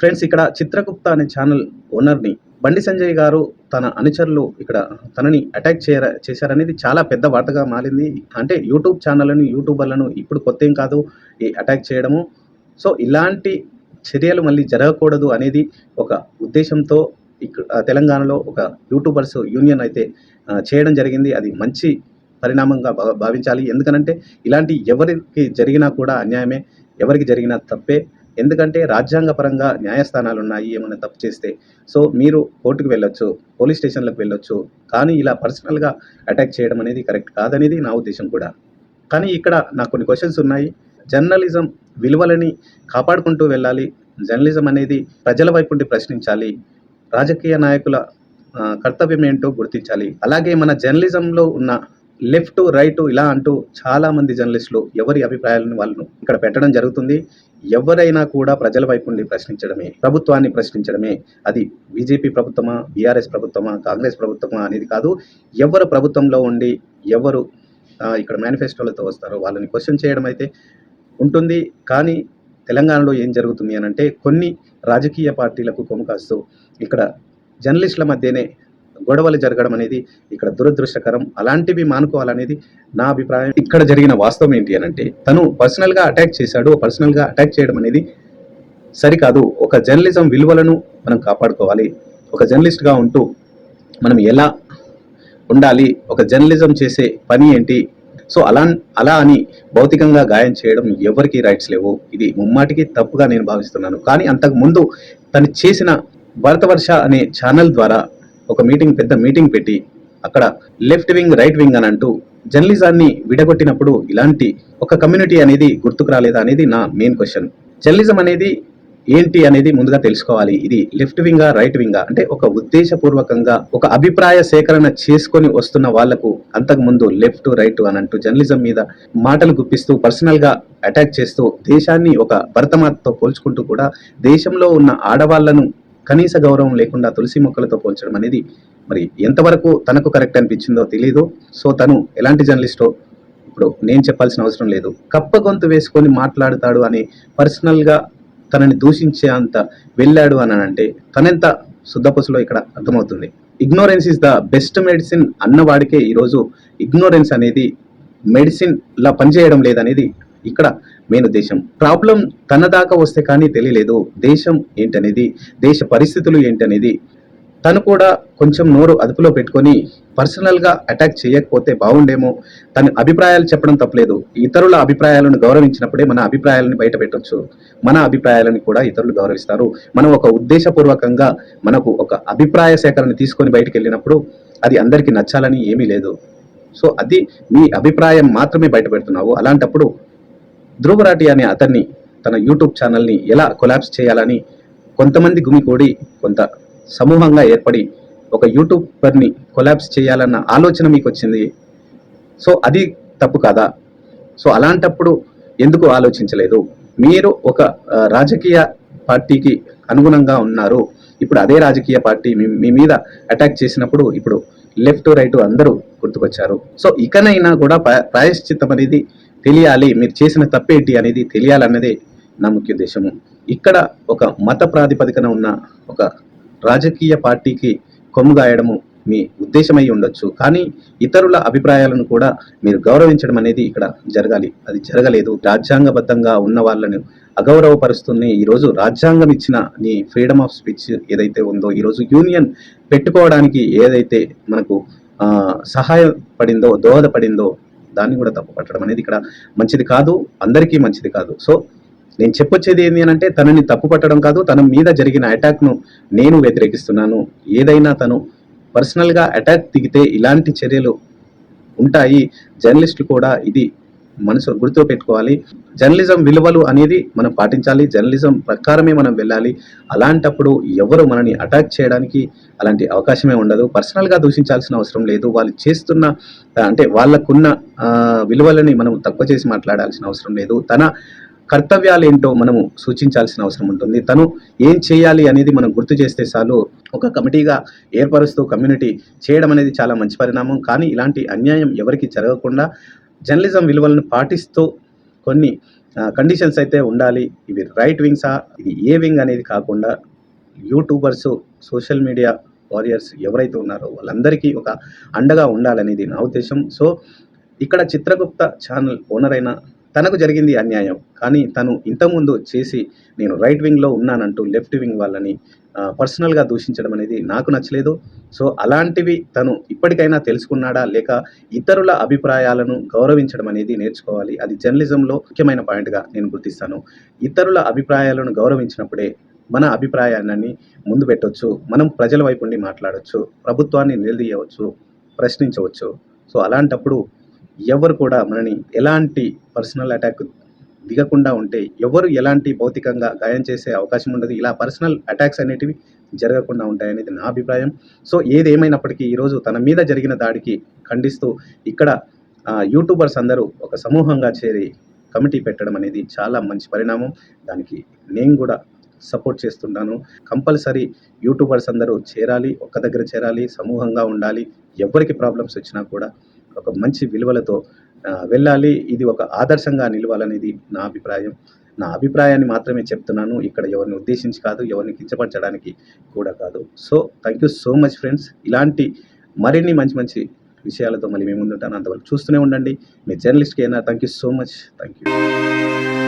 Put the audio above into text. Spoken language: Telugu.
ఫ్రెండ్స్ ఇక్కడ చిత్రగుప్త అనే ఛానల్ ఓనర్ని బండి సంజయ్ గారు తన అనుచరులు ఇక్కడ తనని అటాక్ చేయర చేశారనేది చాలా పెద్ద వార్తగా మారింది. అంటే యూట్యూబ్ ఛానళ్ళను యూట్యూబర్లను ఇప్పుడు కొత్త ఏం కాదు ఈ అటాక్ చేయడము. సో ఇలాంటి చర్యలు మళ్ళీ జరగకూడదు అనేది ఒక ఉద్దేశంతో ఇక్కడ తెలంగాణలో ఒక యూట్యూబర్స్ యూనియన్ అయితే చేయడం జరిగింది. అది మంచి పరిణామంగా భా భావించాలి. ఎందుకనంటే ఇలాంటి ఎవరికి జరిగినా కూడా అన్యాయమే. ఎవరికి జరిగినా తప్పే. ఎందుకంటే రాజ్యాంగపరంగా న్యాయస్థానాలు ఉన్నాయి ఏమైనా తప్పు చేస్తే. సో మీరు కోర్టుకు వెళ్ళొచ్చు పోలీస్ స్టేషన్లకు వెళ్ళొచ్చు కానీ ఇలా పర్సనల్గా అటాక్ చేయడం అనేది కరెక్ట్ కాదనేది నా ఉద్దేశం కూడా. కానీ ఇక్కడ నాకు కొన్ని క్వశ్చన్స్ ఉన్నాయి. జర్నలిజం విలువలని కాపాడుకుంటూ వెళ్ళాలి. జర్నలిజం అనేది ప్రజల వైపు నుండి ప్రశ్నించాలి. రాజకీయ నాయకుల కర్తవ్యం ఏంటో గుర్తించాలి. అలాగే మన జర్నలిజంలో ఉన్న లెఫ్ట్ రైట్ ఇలా అంటూ చాలా మంది జర్నలిస్టులు ఎవరి అభిప్రాయాలను వాళ్ళను ఇక్కడ పెట్టడం జరుగుతుంది. ఎవరైనా కూడా ప్రజల వైపు నుండి ప్రశ్నించడమే ప్రభుత్వాన్ని ప్రశ్నించడమే. అది బీజేపీ ప్రభుత్వమా బీఆర్ఎస్ ప్రభుత్వమా కాంగ్రెస్ ప్రభుత్వమా అనేది కాదు. ఎవరు ప్రభుత్వంలో ఉండి ఎవరు ఇక్కడ మేనిఫెస్టోలతో వస్తారో వాళ్ళని క్వశ్చన్ చేయడం అయితే ఉంటుంది. కానీ తెలంగాణలో ఏం జరుగుతుంది అని అంటే కొన్ని రాజకీయ పార్టీలకు కొమ్ము కాస్తూ ఇక్కడ జర్నలిస్టుల మధ్యనే గొడవలు జరగడం అనేది ఇక్కడ దురదృష్టకరం. అలాంటివి మానుకోవాలనేది నా అభిప్రాయం. ఇక్కడ జరిగిన వాస్తవం ఏంటి అని అంటే తను పర్సనల్గా అటాక్ చేశాడు. పర్సనల్గా అటాక్ చేయడం అనేది సరికాదు. ఒక జర్నలిజం విలువలను మనం కాపాడుకోవాలి. ఒక జర్నలిస్ట్గా ఉంటూ మనం ఎలా ఉండాలి? ఒక జర్నలిజం చేసే పని ఏంటి? సో అలా అలా అని భౌతికంగా గాయం చేయడం ఎవరికి రైట్స్ లేవు. ఇది ముమ్మాటికి తప్పుగా నేను భావిస్తున్నాను. కానీ అంతకు ముందు తను చేసిన భరతవర్ష అనే ఛానల్ ద్వారా ఒక మీటింగ్ పెద్ద మీటింగ్ పెట్టి అక్కడ లెఫ్ట్ వింగ్ రైట్ వింగ్ అని అంటూ జర్నలిజాన్ని విడగొట్టినప్పుడు ఇలాంటి ఒక కమ్యూనిటీ అనేది గుర్తుకు రాలేదా అనేది నా మెయిన్ క్వశ్చన్ జర్నలిజం అనేది ఏంటి అనేది ముందుగా తెలుసుకోవాలి. ఇది లెఫ్ట్ వింగా రైట్ వింగా అంటే ఒక ఉద్దేశపూర్వకంగా ఒక అభిప్రాయ సేకరణ చేసుకొని వస్తున్న వాళ్ళకు అంతకు ముందు లెఫ్ట్ రైట్ అని అంటూ జర్నలిజం మీద మాటలు గుప్పిస్తూ పర్సనల్గా అటాక్ చేస్తూ దేశాన్ని ఒక భరతమాతతో పోల్చుకుంటూ కూడా దేశంలో ఉన్న ఆడవాళ్ళను కనీస గౌరవం లేకుండా తులసి మొక్కలతో పోల్చడం అనేది మరి ఎంతవరకు తనకు కరెక్ట్ అనిపించిందో తెలియదు సో తను ఎలాంటి జర్నలిస్టో ఇప్పుడు నేను చెప్పాల్సిన అవసరం లేదు. కప్ప గొంతు వేసుకొని మాట్లాడుతాడు అని పర్సనల్గా తనని దూషించే అంత వెళ్ళాడు అని అంటే తనెంత శుద్ధపసులో ఇక్కడ అర్థమవుతుంది. Ignorance is the best medicine అన్నవాడికే ఈరోజు ఇగ్నోరెన్స్ అనేది మెడిసిన్ లా పనిచేయడం లేదనేది ఇక్కడ మెయిన్ ఉద్దేశం. ప్రాబ్లం తన దాకా వస్తే కానీ తెలియలేదు దేశం ఏంటనేది దేశ పరిస్థితులు ఏంటనేది. తను కూడా కొంచెం నోరు అదుపులో పెట్టుకొని పర్సనల్గా అటాక్ చేయకపోతే బాగుండేమో. తన అభిప్రాయాలు చెప్పడం తప్పలేదు. ఇతరుల అభిప్రాయాలను గౌరవించినప్పుడే మన అభిప్రాయాలను బయట పెట్టొచ్చు. మన అభిప్రాయాలను కూడా ఇతరులు గౌరవిస్తారు. మనం ఒక ఉద్దేశపూర్వకంగా మనకు ఒక అభిప్రాయ సేకరణ తీసుకొని బయటకు వెళ్ళినప్పుడు అది అందరికీ నచ్చాలని ఏమీ లేదు. సో అది మీ అభిప్రాయం మాత్రమే బయట పెడుతున్నావు. అలాంటప్పుడు ధ్రువరాటి అనే అతన్ని తన యూట్యూబ్ ఛానల్ని ఎలా కొలాప్స్ చేయాలని కొంతమంది గుమికూడి కొంత సమూహంగా ఏర్పడి ఒక యూట్యూబర్ని కొలాప్స్ చేయాలన్న ఆలోచన మీకు వచ్చింది సో అది తప్పు కాదా? సో అలాంటప్పుడు ఎందుకు ఆలోచించలేదు? మీరు ఒక రాజకీయ పార్టీకి అనుగుణంగా ఉన్నారు. ఇప్పుడు అదే రాజకీయ పార్టీ మీ మీ మీద అటాక్ చేసినప్పుడు ఇప్పుడు లెఫ్ట్ రైట్ అందరూ గుర్తుకొచ్చారు. సో ఇకనైనా కూడా ప్రాయశ్చిత్తం అనేది తెలియాలి మీరు చేసిన తప్పేంటి అనేది తెలియాలన్నదే నా ముఖ్య ఉద్దేశము. ఇక్కడ ఒక మత ప్రాతిపదికన ఉన్న ఒక రాజకీయ పార్టీకి కొమ్ముగాయడము మీ ఉద్దేశమై ఉండొచ్చు. కానీ ఇతరుల అభిప్రాయాలను కూడా మీరు గౌరవించడం అనేది ఇక్కడ జరగాలి. అది జరగలేదు. రాజ్యాంగబద్ధంగా ఉన్న వాళ్ళను అగౌరవపరుస్తుంది ఈరోజు రాజ్యాంగం ఇచ్చిన నీ ఫ్రీడమ్ ఆఫ్ స్పీచ్ ఏదైతే ఉందో ఈరోజు యూనియన్ పెట్టుకోవడానికి ఏదైతే మనకు సహాయపడిందో దోహదపడిందో దాన్ని కూడా తప్పు పట్టడం అనేది ఇక్కడ మంచిది కాదు అందరికీ మంచిది కాదు. సో నేను చెప్పొచ్చేది ఏంటి అని అంటే తనని తప్పు పట్టడం కాదు తన మీద జరిగిన అటాక్ను నేను వ్యతిరేకిస్తున్నాను. ఏదైనా తను పర్సనల్గా అటాక్ దిగితే ఇలాంటి చర్యలు ఉంటాయి. జర్నలిస్టులు కూడా ఇది మనసు గుర్తు పెట్టుకోవాలి. జర్నలిజం విలువలు అనేది మనం పాటించాలి. జర్నలిజం ప్రకారమే మనం వెళ్ళాలి. అలాంటప్పుడు ఎవరు మనని అటాక్ చేయడానికి అలాంటి అవకాశమే ఉండదు. పర్సనల్గా దూషించాల్సిన అవసరం లేదు. వాళ్ళు చేస్తున్న అంటే వాళ్ళకున్న విలువలని మనం తక్కువ చేసి మాట్లాడాల్సిన అవసరం లేదు. తన కర్తవ్యాలు ఏంటో మనము సూచించాల్సిన అవసరం ఉంటుంది. తను ఏం చేయాలి అనేది మనం గుర్తు చేస్తే చాలు. ఒక కమిటీగా ఏర్పరుస్తూ కమ్యూనిటీ చేయడం అనేది చాలా మంచి పరిణామం. కానీ ఇలాంటి అన్యాయం ఎవరికి జరగకుండా జర్నలిజం విలువలను పాటిస్తూ కొన్ని కండిషన్స్ అయితే ఉండాలి. ఇవి రైట్ వింగ్సా ఇది ఏ వింగ్ అనేది కాకుండా యూట్యూబర్స్ సోషల్ మీడియా వారియర్స్ ఎవరైతే ఉన్నారో వాళ్ళందరికీ ఒక అండగా ఉండాలనేది నా ఉద్దేశం. సో ఇక్కడ చిత్రగుప్త ఛానల్ ఓనర్ అయిన తనకు జరిగింది అన్యాయం. కానీ తను ఇంతకుముందు చేసి నేను రైట్ వింగ్లో ఉన్నానంటూ లెఫ్ట్ వింగ్ వాళ్ళని పర్సనల్గా దూషించడం అనేది నాకు నచ్చలేదు. సో అలాంటివి తను ఇప్పటికైనా తెలుసుకున్నాడా? లేక ఇతరుల అభిప్రాయాలను గౌరవించడం అనేది నేర్చుకోవాలి. అది జర్నలిజంలో ముఖ్యమైన పాయింట్గా నేను గుర్తిస్తాను. ఇతరుల అభిప్రాయాలను గౌరవించినప్పుడే మన అభిప్రాయాన్ని ముందు పెట్టవచ్చు మనం ప్రజల వైపు ఉండి మాట్లాడవచ్చు ప్రభుత్వాన్ని నిలదీయవచ్చు. ప్రశ్నించవచ్చు. సో అలాంటప్పుడు ఎవరు కూడా మనని ఎలాంటి పర్సనల్ అటాక్ దిగకుండా ఉంటే ఎవరు ఎలాంటి భౌతికంగా గాయం చేసే అవకాశం ఉండదు. ఇలా పర్సనల్ అటాక్స్ అనేటివి జరగకుండా ఉంటాయనేది నా అభిప్రాయం. సో ఏది ఏమైనప్పటికీ ఈరోజు తన మీద జరిగిన దాడికి ఖండిస్తూ ఇక్కడ యూట్యూబర్స్ అందరూ ఒక సమూహంగా చేరి కమిటీ పెట్టడం అనేది చాలా మంచి పరిణామం. దానికి నేను కూడా సపోర్ట్ చేస్తుంటాను. కంపల్సరీ యూట్యూబర్స్ అందరూ చేరాలి ఒక్క దగ్గర చేరాలి సమూహంగా ఉండాలి. ఎవరికి ప్రాబ్లమ్స్ వచ్చినా కూడా ఒక మంచి విలువలతో వెళ్ళాలి. ఇది ఒక ఆదర్శంగా నిలవాలనేది నా అభిప్రాయం. నా అభిప్రాయాన్ని మాత్రమే చెప్తున్నాను. ఇక్కడ ఎవరిని ఉద్దేశించి కాదు ఎవరిని కించపరచడానికి కూడా కాదు. So thank you so much friends ఇలాంటి మరిన్ని మంచి మంచి విషయాలతో మళ్ళీ మేము ముందుంటాను. అంతవరకు చూస్తూనే ఉండండి. మీ జర్నలిస్ట్కి అయినా thank you so much thank you